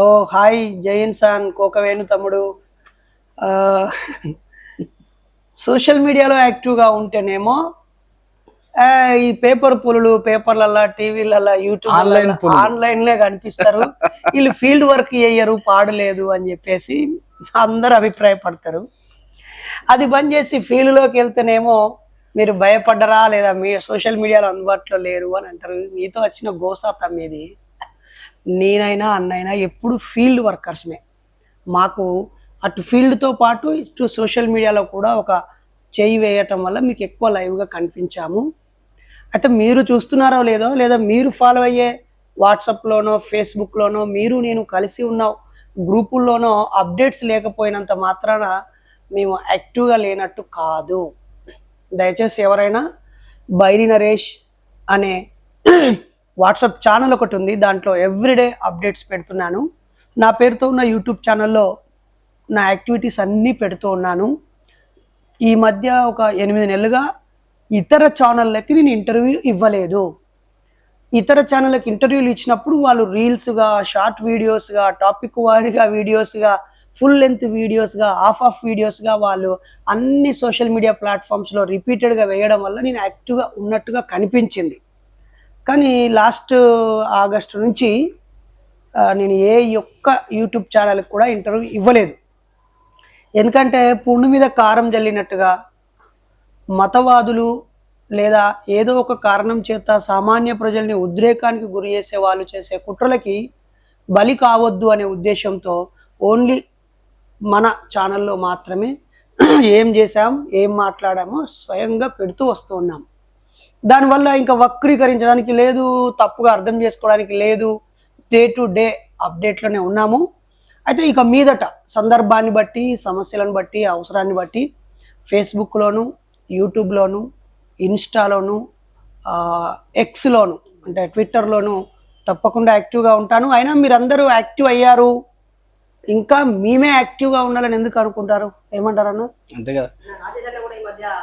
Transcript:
ఓ hi జై ఇన్సాన్ కోకవేణు తమ్ముడు. Social మీడియాలో యాక్టివ్గా ఉంటేనేమో ఈ పేపర్ పులులు పేపర్లల్లా టీవీలల్లా యూట్యూబ్. ఆన్లైన్లే కనిపిస్తారు. వీళ్ళు ఫీల్డ్ వర్క్ చేయరు పాడలేదు అని చెప్పేసి అందరు అభిప్రాయపడతారు. అది బంద్ చేసి ఫీల్డ్లోకి వెళ్తేనేమో మీరు భయపడ్డరా లేదా మీ సోషల్ మీడియాలో అందుబాటులో లేరు అని అంటారు. మీతో వచ్చిన గోసా తమ్మేది నేనైనా అన్నైనా ఎప్పుడు ఫీల్డ్ వర్కర్స్మే మాకు అటు ఫీల్డ్తో పాటు ఇటు సోషల్ మీడియాలో కూడా ఒక చేయి వేయటం వల్ల మీకు ఎక్కువ లైవ్గా కనిపించాము. అయితే మీరు చూస్తున్నారో లేదో లేదా మీరు ఫాలో అయ్యే వాట్సాప్లోనో ఫేస్బుక్లోనో మీరు నేను కలిసి ఉన్న గ్రూపుల్లోనో అప్డేట్స్ లేకపోయినంత మాత్రాన మేము యాక్టివ్గా లేనట్టు కాదు. దయచేసి ఎవరైనా బైరి నరేష్ అనే వాట్సాప్ ఛానల్ ఒకటి ఉంది దాంట్లో ఎవ్రీడే అప్డేట్స్ పెడుతున్నాను. నా పేరుతో ఉన్న యూట్యూబ్ ఛానల్లో నా యాక్టివిటీస్ అన్నీ పెడుతూ ఉన్నాను. ఈ మధ్య ఒక ఎనిమిది నెలలుగా ఇతర ఛానళ్ళకి నేను ఇంటర్వ్యూ ఇవ్వలేదు. ఇతర ఛానళ్ళకి ఇంటర్వ్యూలు ఇచ్చినప్పుడు వాళ్ళు రీల్స్గా షార్ట్ వీడియోస్గా టాపిక్ వారిగా వీడియోస్గా ఫుల్ లెంత్ వీడియోస్గా హాఫ్ ఆఫ్ వీడియోస్గా వాళ్ళు అన్ని సోషల్ మీడియా ప్లాట్ఫామ్స్లో రిపీటెడ్గా వేయడం వల్ల నేను యాక్టివ్గా ఉన్నట్టుగా కనిపించింది. కానీ లాస్ట్ ఆగస్టు నుంచి నేను ఏ యొక్క యూట్యూబ్ ఛానల్కి కూడా ఇంటర్వ్యూ ఇవ్వలేదు. ఎందుకంటే పుండు మీద కారం జల్లినట్టుగా మతవాదులు లేదా ఏదో ఒక కారణం చేత సామాన్య ప్రజల్ని ఉద్రేకానికి గురి చేసే వాళ్ళు చేసే కుట్రలకి బలి కావద్దు అనే ఉద్దేశంతో ఓన్లీ మన ఛానల్లో మాత్రమే ఏం చేశాం ఏం మాట్లాడామో స్వయంగా పెడుతూ వస్తూ ఉన్నాం. దానివల్ల ఇంకా వక్రీకరించడానికి లేదు తప్పుగా అర్థం చేసుకోవడానికి లేదు. డే టు డే అప్డేట్లోనే ఉన్నాము. అయితే ఇక మీదట సందర్భాన్ని బట్టి సమస్యలను బట్టి అవసరాన్ని బట్టి ఫేస్బుక్లోను యూట్యూబ్లోను ఇన్స్టాలోను ఆ, ఎక్స్లోను అంటే ట్విట్టర్లోను తప్పకుండా యాక్టివ్గా ఉంటాను. అయినా మీరందరూ యాక్టివ్ అయ్యారు. ఇంకా మేమే యాక్టివ్గా ఉండాలని ఎందుకు అనుకుంటారు? ఏమంటారన్నా అంతే కదా.